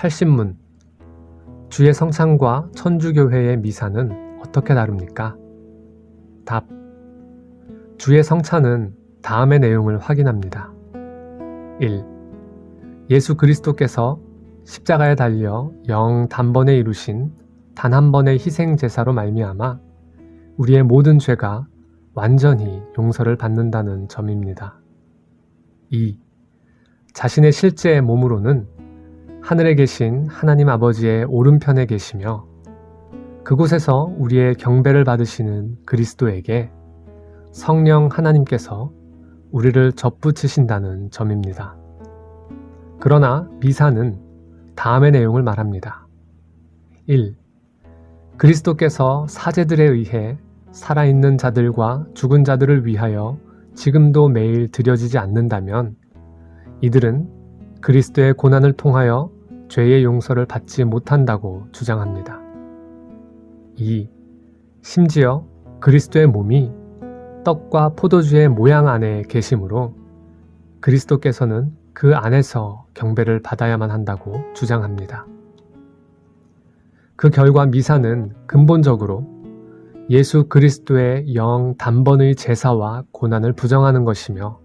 팔신문 주의 성찬과 천주교회의 미사는 어떻게 다릅니까? 답 주의 성찬은 다음의 내용을 확인합니다. 1. 예수 그리스도께서 십자가에 달려 영 단번에 이루신 단 한 번의 희생 제사로 말미암아 우리의 모든 죄가 완전히 용서를 받는다는 점입니다. 2. 자신의 실제의 몸으로는 하늘에 계신 하나님 아버지의 오른편에 계시며 그곳에서 우리의 경배를 받으시는 그리스도에게 성령 하나님께서 우리를 접붙이신다는 점입니다. 그러나 미사는 다음의 내용을 말합니다. 1. 그리스도께서 사제들에 의해 살아있는 자들과 죽은 자들을 위하여 지금도 매일 드려지지 않는다면 이들은 그리스도의 고난을 통하여 죄의 용서를 받지 못한다고 주장합니다. 2. 심지어 그리스도의 몸이 떡과 포도주의 모양 안에 계시므로 그리스도께서는 그 안에서 경배를 받아야만 한다고 주장합니다. 그 결과 미사는 근본적으로 예수 그리스도의 영 단번의 제사와 고난을 부정하는 것이며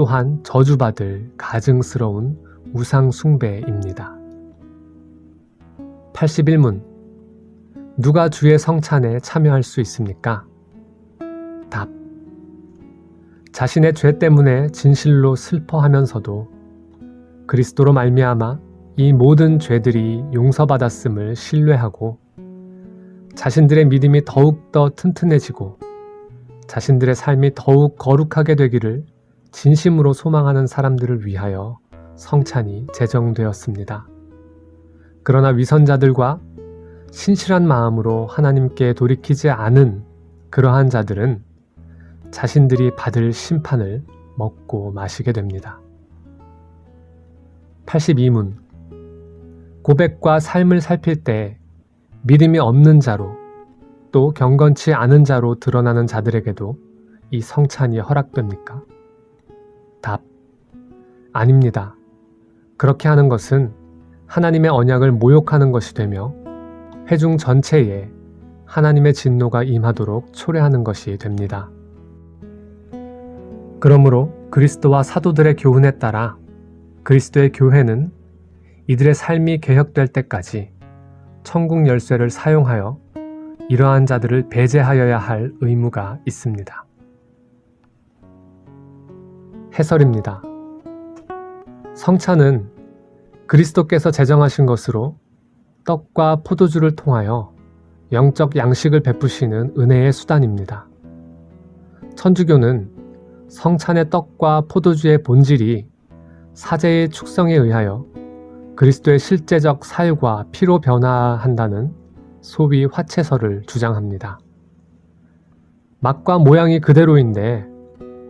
또한 저주받을 가증스러운 우상 숭배입니다. 81문 누가 주의 성찬에 참여할 수 있습니까? 답 자신의 죄 때문에 진실로 슬퍼하면서도 그리스도로 말미암아 이 모든 죄들이 용서받았음을 신뢰하고 자신들의 믿음이 더욱 더 튼튼해지고 자신들의 삶이 더욱 거룩하게 되기를 진심으로 소망하는 사람들을 위하여 성찬이 제정되었습니다. 그러나 위선자들과 신실한 마음으로 하나님께 돌이키지 않은 그러한 자들은 자신들이 받을 심판을 먹고 마시게 됩니다. 82문 고백과 삶을 살필 때 믿음이 없는 자로 또 경건치 않은 자로 드러나는 자들에게도 이 성찬이 허락됩니까? 답. 아닙니다. 그렇게 하는 것은 하나님의 언약을 모욕하는 것이 되며 회중 전체에 하나님의 진노가 임하도록 초래하는 것이 됩니다. 그러므로 그리스도와 사도들의 교훈에 따라 그리스도의 교회는 이들의 삶이 개혁될 때까지 천국 열쇠를 사용하여 이러한 자들을 배제하여야 할 의무가 있습니다. 해설입니다. 성찬은 그리스도께서 제정하신 것으로 떡과 포도주를 통하여 영적 양식을 베푸시는 은혜의 수단입니다. 천주교는 성찬의 떡과 포도주의 본질이 사제의 축성에 의하여 그리스도의 실제적 사유와 피로 변화한다는 소위 화채설을 주장합니다. 맛과 모양이 그대로인데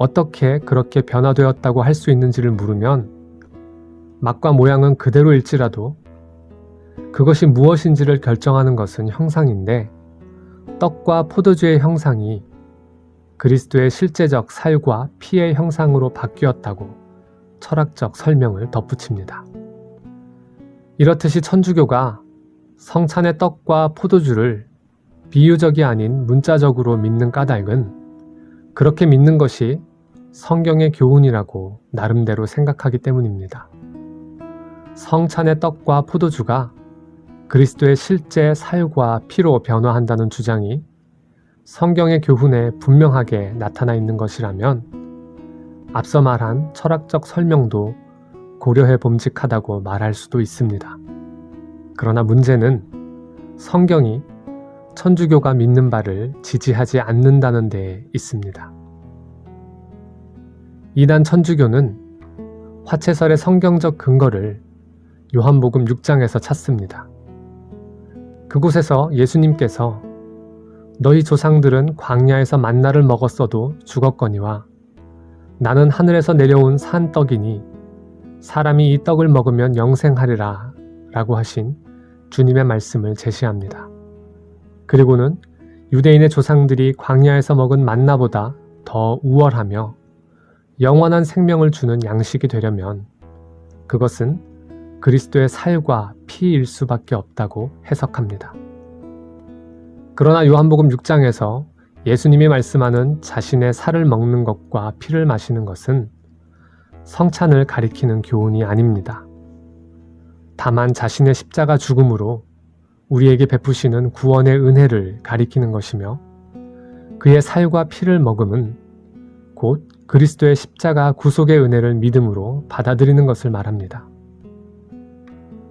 어떻게 그렇게 변화되었다고 할 수 있는지를 물으면 맛과 모양은 그대로일지라도 그것이 무엇인지를 결정하는 것은 형상인데 떡과 포도주의 형상이 그리스도의 실제적 살과 피의 형상으로 바뀌었다고 철학적 설명을 덧붙입니다. 이렇듯이 천주교가 성찬의 떡과 포도주를 비유적이 아닌 문자적으로 믿는 까닭은 그렇게 믿는 것이 성경의 교훈이라고 나름대로 생각하기 때문입니다. 성찬의 떡과 포도주가 그리스도의 실제 살과 피로 변화한다는 주장이 성경의 교훈에 분명하게 나타나 있는 것이라면 앞서 말한 철학적 설명도 고려해 봄직하다고 말할 수도 있습니다. 그러나 문제는 성경이 천주교가 믿는 바를 지지하지 않는다는 데에 있습니다. 이단 천주교는 화채설의 성경적 근거를 요한복음 6장에서 찾습니다. 그곳에서 예수님께서 너희 조상들은 광야에서 만나를 먹었어도 죽었거니와 나는 하늘에서 내려온 산 떡이니 사람이 이 떡을 먹으면 영생하리라 라고 하신 주님의 말씀을 제시합니다. 그리고는 유대인의 조상들이 광야에서 먹은 만나보다 더 우월하며 영원한 생명을 주는 양식이 되려면 그것은 그리스도의 살과 피일 수밖에 없다고 해석합니다. 그러나 요한복음 6장에서 예수님이 말씀하는 자신의 살을 먹는 것과 피를 마시는 것은 성찬을 가리키는 교훈이 아닙니다. 다만 자신의 십자가 죽음으로 우리에게 베푸시는 구원의 은혜를 가리키는 것이며 그의 살과 피를 먹음은 곧 그리스도의 십자가 구속의 은혜를 믿음으로 받아들이는 것을 말합니다.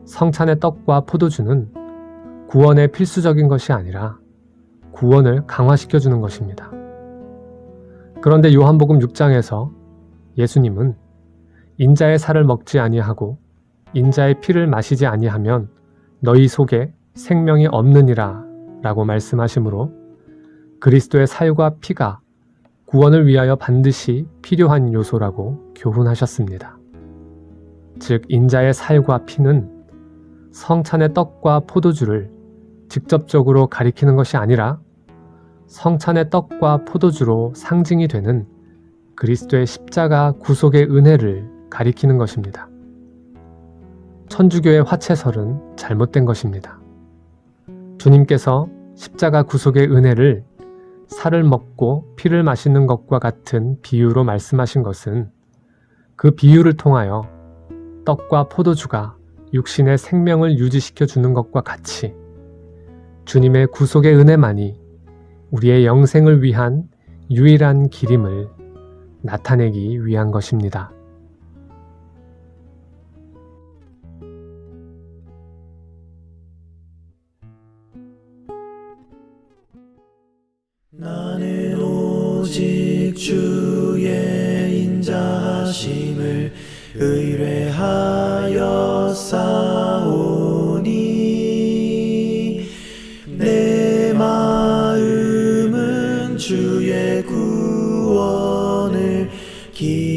성찬의 떡과 포도주는 구원의 필수적인 것이 아니라 구원을 강화시켜 주는 것입니다. 그런데 요한복음 6장에서 예수님은 인자의 살을 먹지 아니하고 인자의 피를 마시지 아니하면 너희 속에 생명이 없느니라 라고 말씀하시므로 그리스도의 살과 피가 구원을 위하여 반드시 필요한 요소라고 교훈하셨습니다. 즉, 인자의 살과 피는 성찬의 떡과 포도주를 직접적으로 가리키는 것이 아니라 성찬의 떡과 포도주로 상징이 되는 그리스도의 십자가 구속의 은혜를 가리키는 것입니다. 천주교의 화채설은 잘못된 것입니다. 주님께서 십자가 구속의 은혜를 살을 먹고 피를 마시는 것과 같은 비유로 말씀하신 것은 그 비유를 통하여 떡과 포도주가 육신의 생명을 유지시켜 주는 것과 같이 주님의 구속의 은혜만이 우리의 영생을 위한 유일한 길임을 나타내기 위한 것입니다. 의뢰하여 싸우니 내 마음은 주의 구원을 기뻐하리